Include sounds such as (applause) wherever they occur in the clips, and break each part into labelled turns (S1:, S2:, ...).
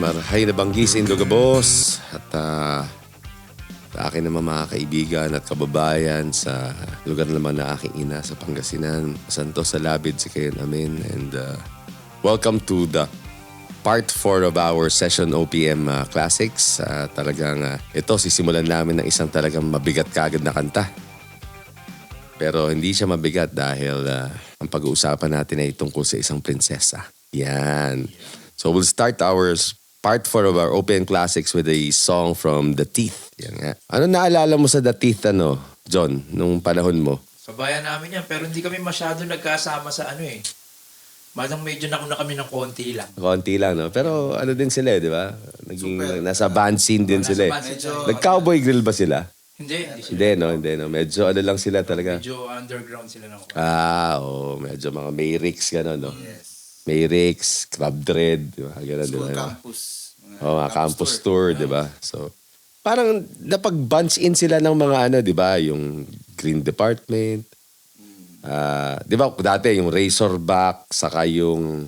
S1: Marhay na banggis Indoga Boss. At ah, sa akin naman mga kaibigan at kababayan sa lugar naman na aking ina sa Pangasinan. Santo sa labid si kayo namin and ah, welcome to the part 4 of our session OPM ah, Classics. Ah, talagang ah, ito sisimulan namin ng isang talagang mabigat kagad na kanta. Pero hindi siya mabigat dahil ah, ang pag-uusapan natin ay tungkol sa isang prinsesa. Yan. So we'll start our part 4 of our Open Classics with a song from The Teeth. Yan nga. Ano naalala mo sa The Teeth, ano, John, nung panahon mo?
S2: Kabayan namin yan, pero hindi kami masyado nagkasama sa ano eh. Madang medyo nakuna kami ng konti lang.
S1: Konti lang, no? Pero ano din sila, eh, di ba? Naging,
S3: Super.
S1: nasa band scene din
S2: Nasa
S1: sila. eh.
S2: band scene
S1: Nag-cowboy grill ba sila?
S2: Hindi, hindi sila.
S1: Hindi, no? Hindi, no? Medyo ano lang sila talaga.
S2: Medyo underground sila ng
S1: Ah, oo. medyo mga may rigs, gano'n, no?
S3: Yes.
S1: May rigs, club dread, di ba? Gano'n, di
S3: School
S1: ba?
S3: campus. Mga
S1: Oh, mga campus tour, di ba? So, parang napag-bunch in sila ng mga ano, di ba? Yung Green Department. Ah, di ba dati yung Razorback, saka yung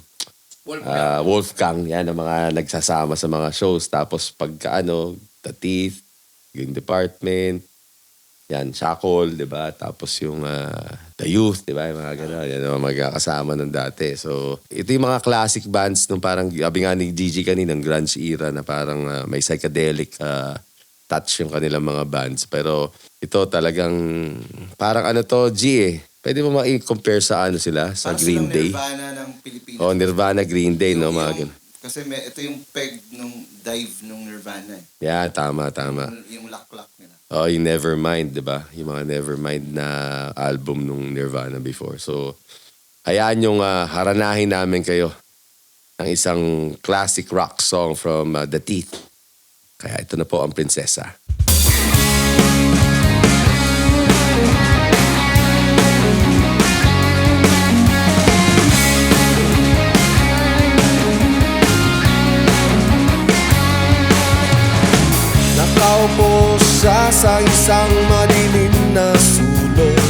S1: ah, Wolfgang, yan ang mga nagsasama sa mga shows. Tapos pagka ano, The Teeth, Green Department, yan, Shackle, di ba? Tapos yung ah, The Youth, di ba? Yung mga gano'n. Yan ang mga kasama nung dati. So, ito yung mga classic bands nung parang, sabi nga ni Gigi kanina, ng grunge era na parang ah, may psychedelic ah, touch yung kanilang mga bands. Pero ito talagang, parang ano to, G eh. Pwede mo ma-compare sa ano sila? Sa
S3: Parang
S1: Green
S3: silang
S1: Day?
S3: Nirvana ng Pilipinas.
S1: Oh, Nirvana, Green Day, no?
S3: Yung-
S1: Mga ganun.
S3: Kasi may, ito yung peg nung dive nung Nirvana eh.
S1: Yeah, tama, tama.
S3: Yung, yung lock-lock nila.
S1: Oh, yung Nevermind, di ba? Yung mga Nevermind na album nung Nirvana before. So, hayaan yung ah, haranahin namin kayo ng isang classic rock song from ah, The Teeth. Kaya ito na po ang Prinsesa.
S4: Siya sa isang madilim na sulok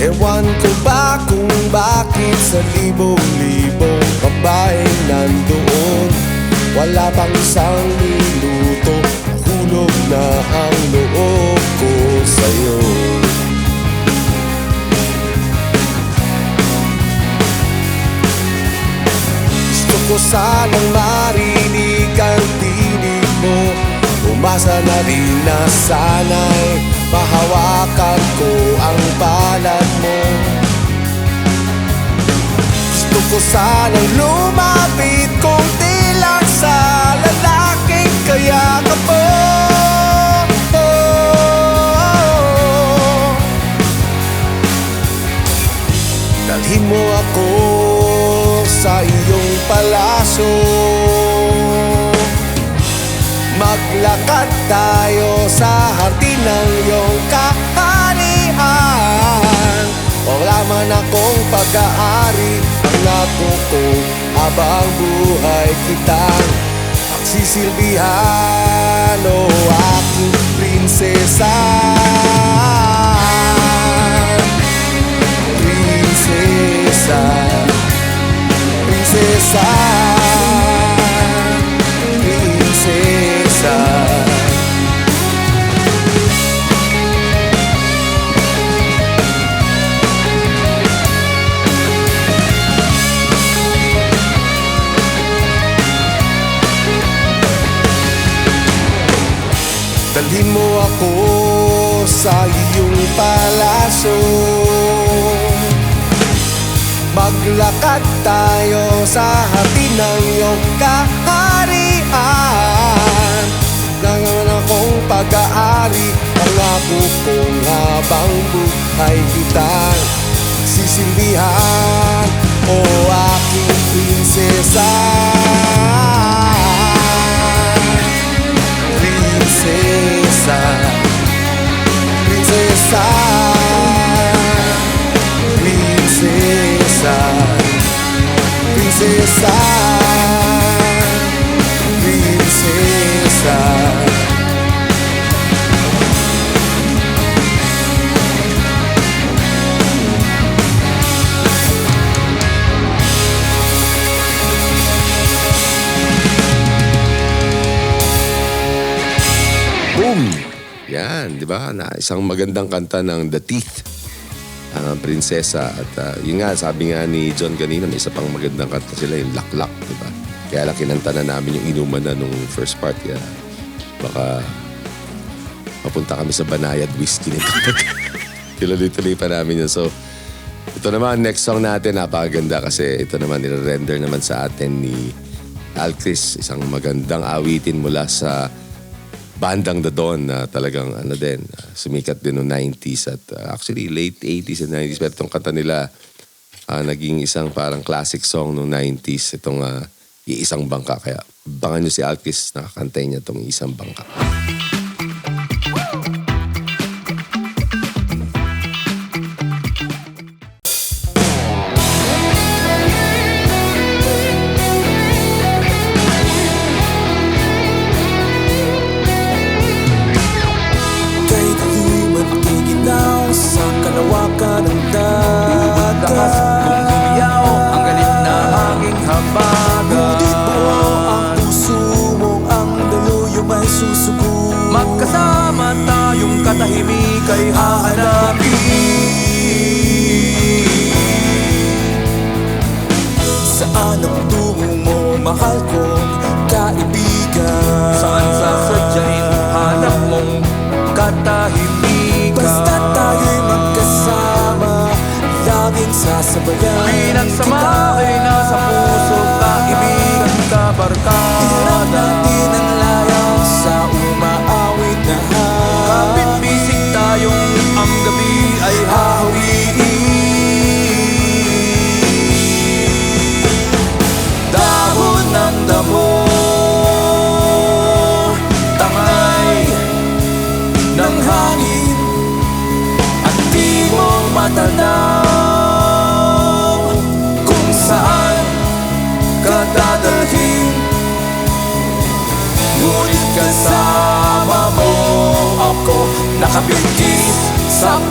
S4: Ewan ko ba kung bakit sa libong-libong babaeng nandoon? Wala pang isang minuto Hulog na ang loob ko sa'yo? Gusto ko sanang marinig ang tinig mo Umasa na rin na sana'y mahawakan ko ang palad mo. Gusto ko sanang lumapit konti lang sa lalaking kaya ka po. Dalhin mo ako sa iyong palasyo Maglakad tayo sa hardin ng iyong kaharian. Wala man akong pag-aari Ang ko habang buhay kitang Pagsisilbihan o aking prinsesa Prinsesa. Prinsesa. Prinsesa Dalhin mo ako sa iyong palasyo Maglakad tayo sa hati ng iyong kaharian. Nangaman akong pag-aari Pangako kong habang buhay kitang Sisilbihan O aking prinsesa Prinsesa Prinsesa ka Prinsesa
S1: Boom! Yan, di ba? Na isang magandang kanta ng The Teeth. Ang prinsesa. At ah, yun nga, sabi nga ni John kanina, may isa pang magandang kanta sila, yung Laklak, di ba? Kaya lang kinanta na namin yung inuman na nung first part. Kaya baka mapunta kami sa Banayad Whiskey nito. (laughs) Tuloy-tuloy pa namin yun. So, ito naman, next song natin, napakaganda kasi ito naman, nire-render naman sa atin ni Alcris, isang magandang awitin mula sa bandang The Dawn na talagang ano din, uh, sumikat din noong 90s at uh, actually late 80s and 90s. Pero itong kanta nila, uh, naging isang parang classic song noong 90s. Itong uh, Iisang Bangka. Kaya bangan nyo si Alcris, nakakantay niya itong Iisang Bangka.
S2: Nakabigkis sa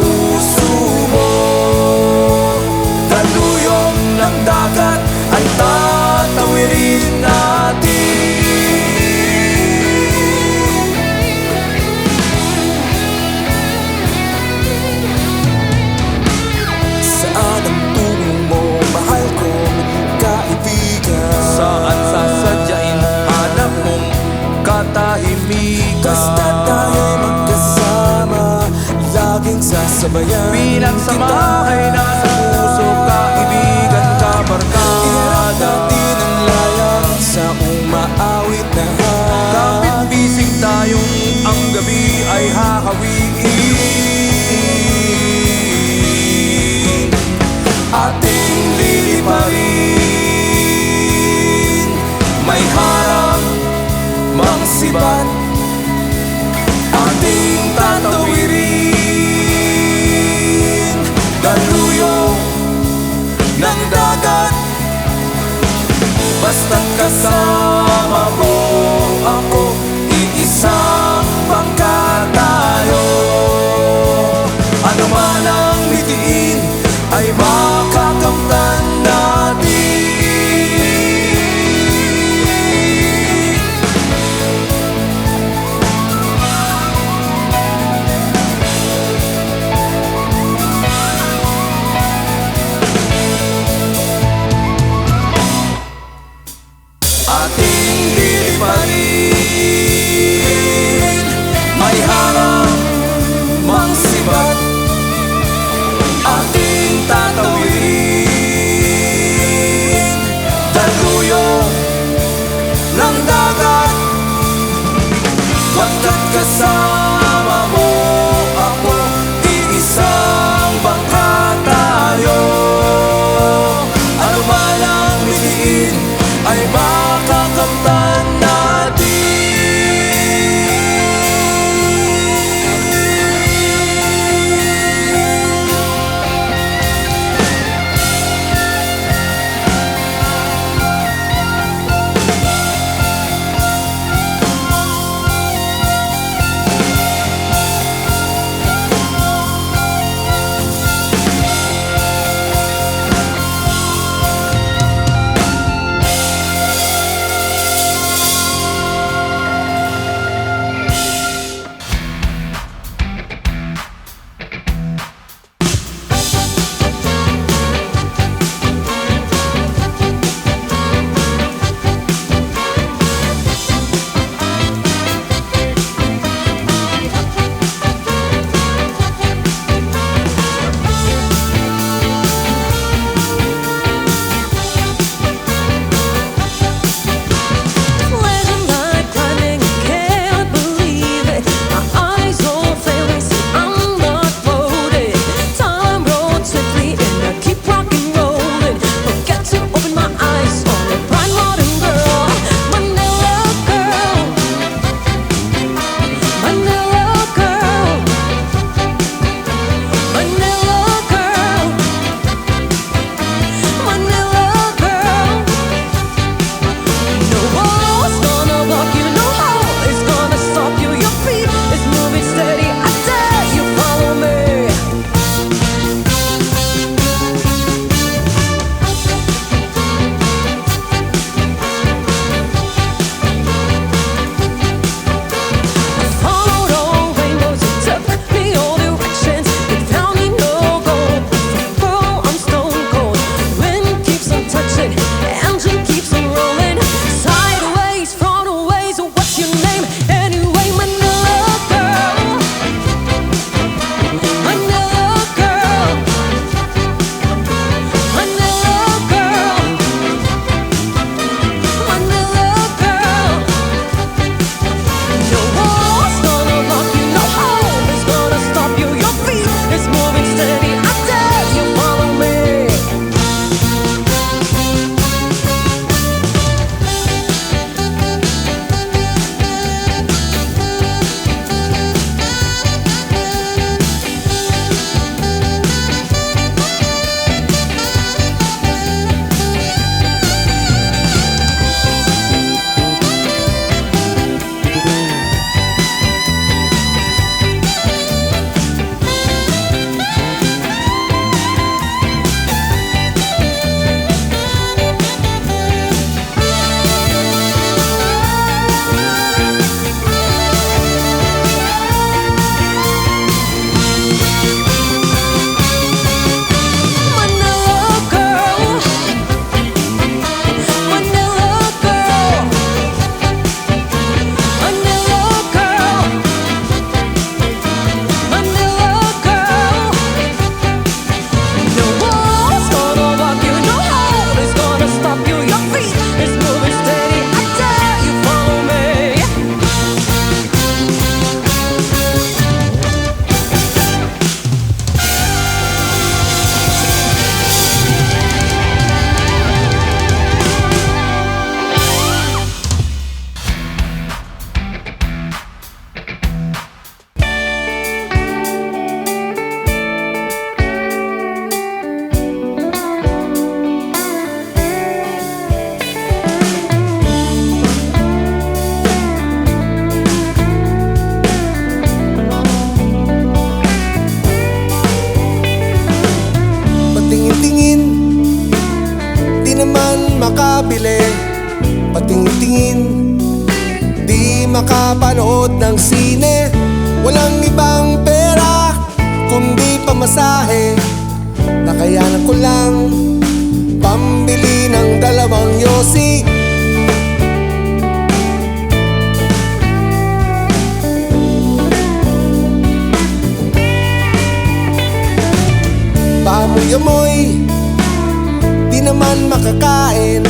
S4: makakain.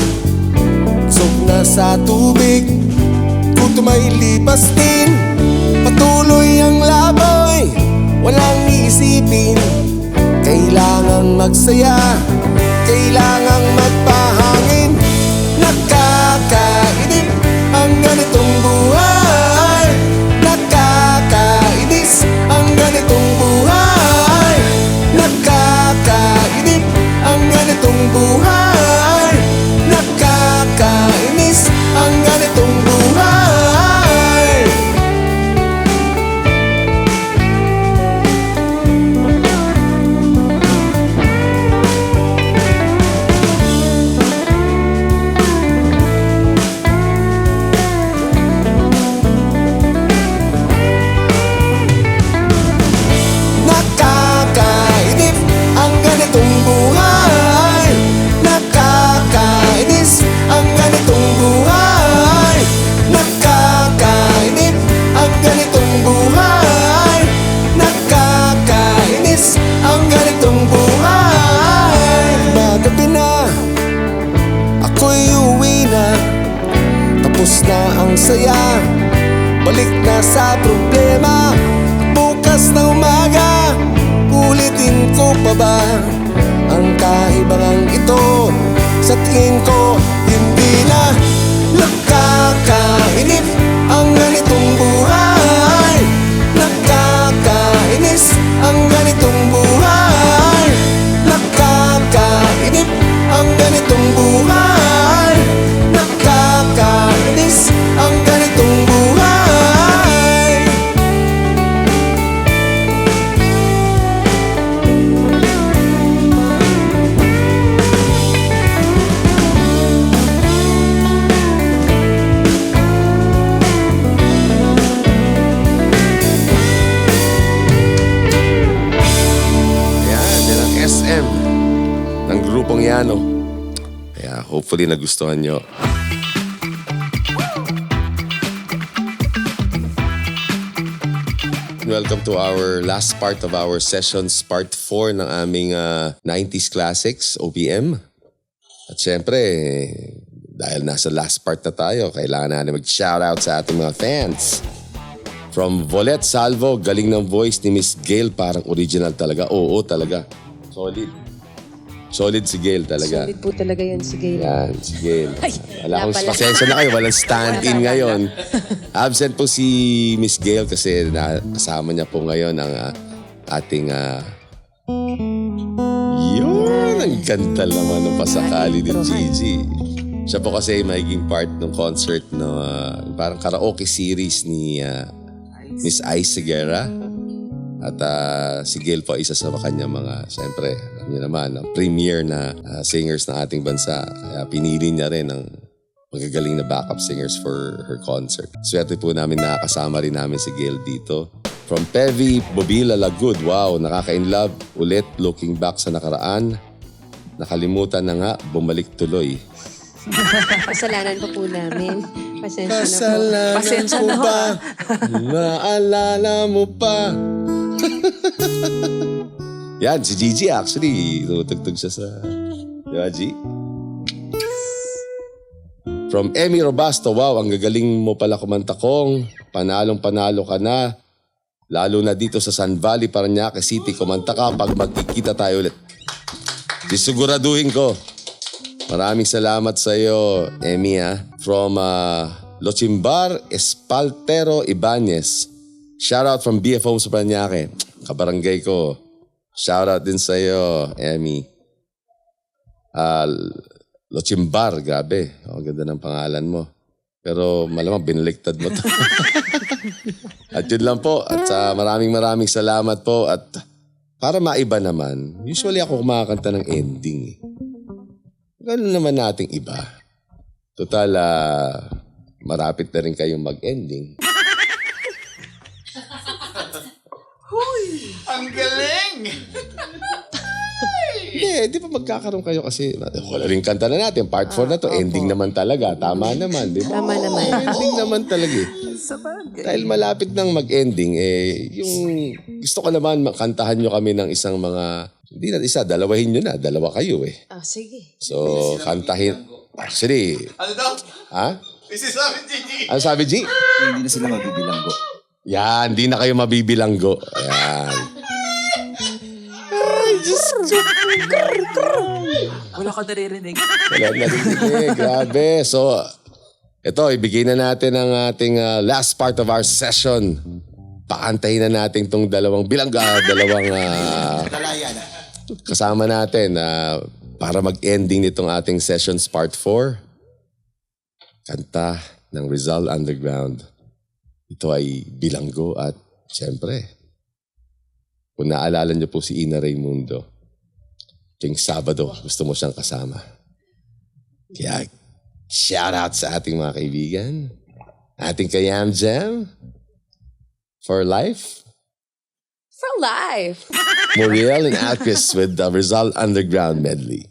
S4: Sok na sa tubig Gutom ay lipas din. Patuloy ang laboy Walang iisipin Kailangang magsaya Kailangang magpahangin
S1: hopefully nagustuhan nyo. Welcome to our last part of our sessions, part 4 ng aming ah, 90s Classics, OPM. At syempre, dahil nasa last part na tayo, kailangan natin mag-shoutout sa ating mga fans. From Volet Salvo, galing ng voice ni Miss Gail, parang original talaga. Oo, talaga. Solid. Solid si Gail talaga.
S5: Solid po talaga yan si Gail.
S1: Yan, si Gail. Wala akong
S5: pala.
S1: pasensya na kayo, walang stand-in ngayon. (laughs) Absent po si Miss Gail kasi na, kasama niya po ngayon ang ah, ating... ah, yun, ang ganda naman ng pasakali ni Gigi. Siya po kasi magiging part ng concert no ah, parang karaoke series ni ah, Miss Ice Seguera. At ah, si Gail po isa sa kanya mga, siyempre, niyo naman, ang premier na ah, singers ng ating bansa. Kaya pinili niya rin ang magagaling na backup singers for her concert. Swerte po namin nakakasama rin namin si Gail dito. From Pevi Bobila Lagud, wow, nakaka-inlove ulit looking back sa nakaraan. Nakalimutan na nga, bumalik tuloy. (laughs)
S5: Kasalanan pa po namin. Pasensya na po.
S4: Kasalanan
S5: Pasensya
S4: ko
S5: na po.
S4: ba? (laughs) Maalala mo pa? (laughs)
S1: Yan, si Gigi actually, tutugtog siya sa... Di ba, G? From Emmy Robasto, wow, ang gagaling mo pala kumanta kong. Panalong panalo ka na. Lalo na dito sa San Valley, Paranaque City, kumanta ka pag magkikita tayo ulit. Sisiguraduhin ko. Maraming salamat sa iyo, Emmy, ha? From uh, Lochimbar Espaltero Ibanez. Shoutout from BF Home sa Paranaque. Kabarangay ko. Shoutout din sa iyo, Emmy. Ah, Lochimbar, grabe. Oh, ganda ng pangalan mo. Pero malamang binaliktad mo to. (laughs) at yun lang po. At sa maraming maraming salamat po. At para maiba naman, usually ako kumakanta ng ending. Eh. Ganun naman nating iba. Total, ah, marapit na rin kayong mag-ending.
S3: Ang galing! (laughs)
S1: Hindi, di pa magkakaroon kayo kasi wala rin kanta na natin. Part 4 na to. ending naman talaga. Tama naman, di ba?
S5: Tama naman.
S1: ending naman talaga eh. Dahil malapit nang mag-ending, eh, yung gusto ko naman makantahan nyo kami ng isang mga, hindi na isa, dalawahin nyo na. Dalawa kayo eh.
S5: Oh, sige.
S1: So, kantahin. Actually,
S3: Ano daw?
S1: ha?
S3: Isi sa amin, Gigi!
S1: Ano sabi, G?
S3: Hindi na sila mabibilanggo.
S1: Yan, di na kayo mabibilanggo. Ayan.
S6: Wala ka naririnig.
S1: Wala na rin. Grabe. So, ito, ibigay na natin ang ating ah, last part of our session. Pakantahin na natin tong dalawang bilangga, dalawang ah,
S3: Talaya na.
S1: kasama natin ah, para mag-ending nitong ating sessions part 4. Kanta ng Rizal Underground. Ito ay bilanggo at syempre, kung naalala niyo po si Ina Raimundo, ting Sabado, gusto mo siyang kasama. Kaya shout out sa ating mga kaibigan, ating kayam jam, for life,
S5: For life.
S1: Muriel and Alquist with the Rizal Underground medley.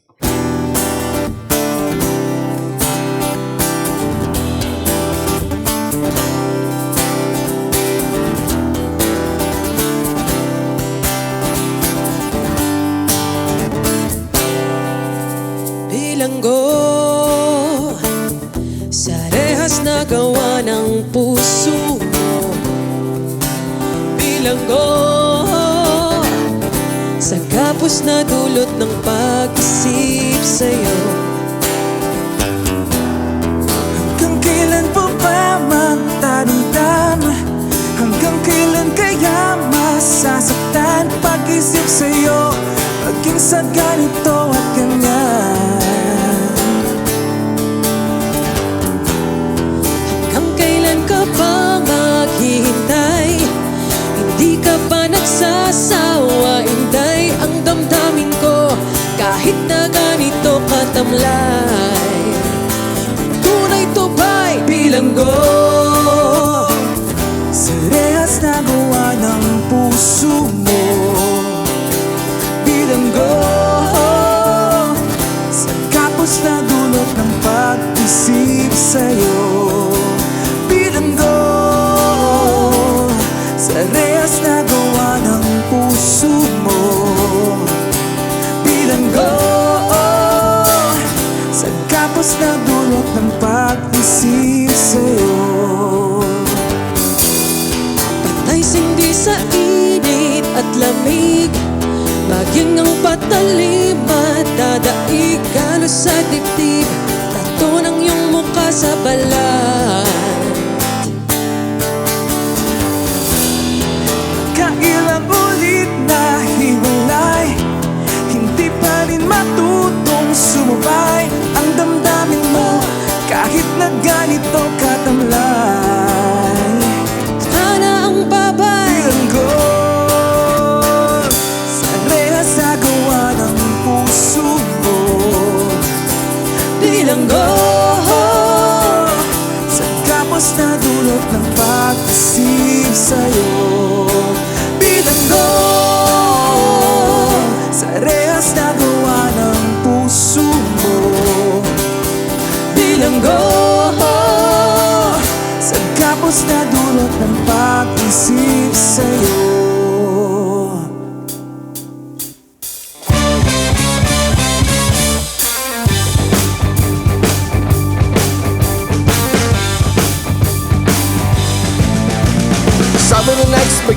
S7: Kapos na dulot ng pag-isip sa'yo.
S8: Hanggang kailan pa ba magtatamtam? Hanggang kailan kaya masasaktan Pag-isip sa'yo? Paging sa ganito at ganyan
S7: katamlay Tunay to ba'y bilanggo?
S8: Sa rehas na gawa ng puso
S7: at lamig Maging ang patalim at dadaig Galo sa dibdib. Tato ng iyong mukha sa balat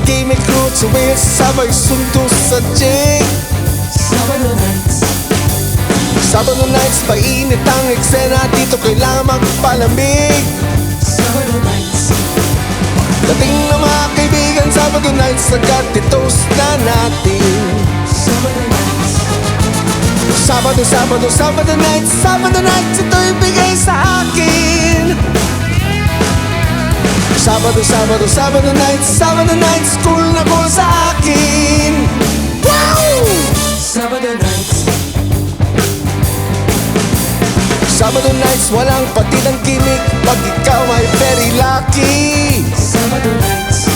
S4: nights, pag-game crew Tuwid sabay sunto sa jig
S7: Sabado nights.
S4: Sabado nights, painit ang eksena Dito kailangan magpalamig.
S7: Sabado nights.
S4: Dating na mga kaibigan Sabado nights, nagkatitoast na natin.
S7: Sabado nights.
S4: Sabado, Sabado, Sabado nights Sabado nights, ito'y bigay sa akin Sabado, Sabado, Sabado night Sabado night, school na ko sa akin. Wow!
S7: Sabado nights
S4: Sabado nights, walang patid ang kinig Pag ikaw ay very lucky. Sabado nights.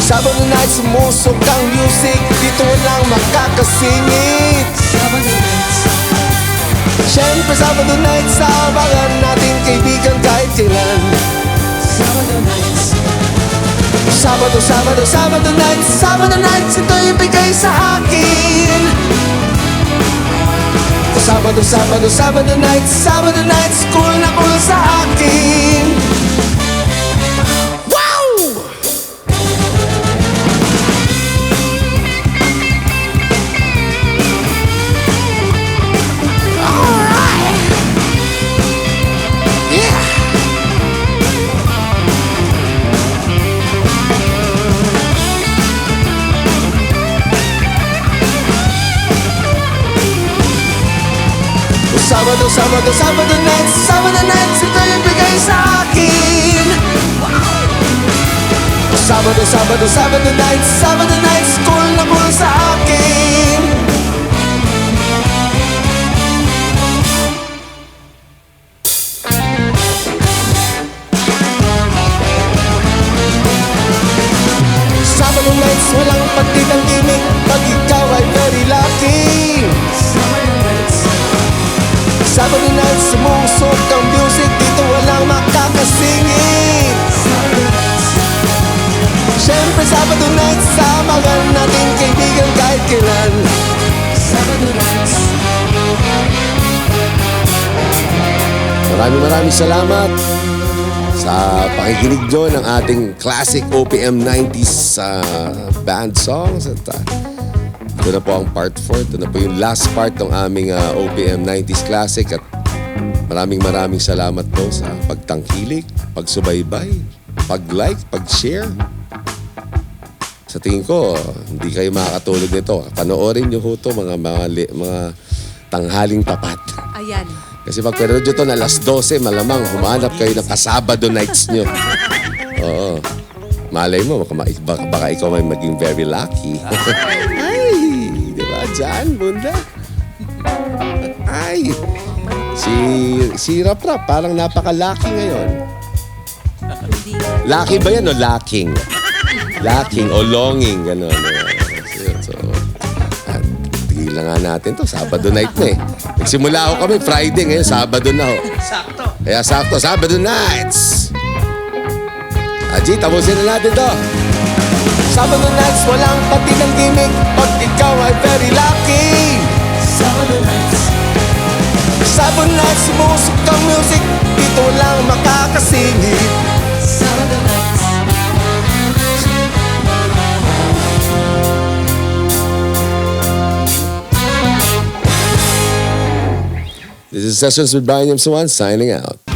S4: Sabado nights, sumusok ang music Dito walang makakasingit.
S7: Sabado nights.
S4: Siyempre Sabado nights, sabangan natin kaibigan kahit kailan.
S7: Sabado nights
S4: Sabado, Sabado, night Sabado night Ito'y ibigay sa akin. Sabado, Sabado, Sabado night Sabado night Cool na cool sa akin Sabado, Sabado, Sabado night Sabado night Ito'y ibigay sa akin. Sabado, Sabado, Sabado night Sabado night Cool na cool sa akin Night, sumusok ang music. Dito walang makakasingit. Siyempre Sabado night, samagan natin kaibigan kahit kailan.
S7: Sabado nights
S1: Maraming maraming salamat sa pakikinig nyo ng ating classic OPM 90s uh, band songs. At uh, ito na po ang part 4. Ito na po yung last part ng aming uh, OPM 90s classic. At maraming maraming salamat po sa pagtangkilik, pagsubaybay, pag-like, pag-share. Sa tingin ko, hindi kayo makakatulog nito. Panoorin nyo ho to, mga, mga, mga tanghaling tapat.
S5: Ayan.
S1: Kasi pag pero dito na alas 12, malamang humanap kayo ng kasabado nights nyo. (laughs) Oo. Malay mo, baka, baka ikaw may maging very lucky. (laughs) Diyan, bunda. Ay, si, si Rap Rap, parang napaka-lucky ngayon. Lucky ba yan o lacking? Lacking o longing, gano'n. So, at tigilan nga natin to, Sabado night na eh. Nagsimula ako kami Friday, ngayon Sabado na ho.
S2: Sakto.
S1: Kaya sakto, Sabado nights! Aji, tapusin na natin to.
S4: Sabado nights, walang pati ng gimmick. Pag ikaw ay very lucky.
S7: Sabado nights
S4: Sabado nights, sumusok ang music Dito walang makakasingit.
S7: Sabado nights
S1: This is Sessions with Brian Yamsuan signing out.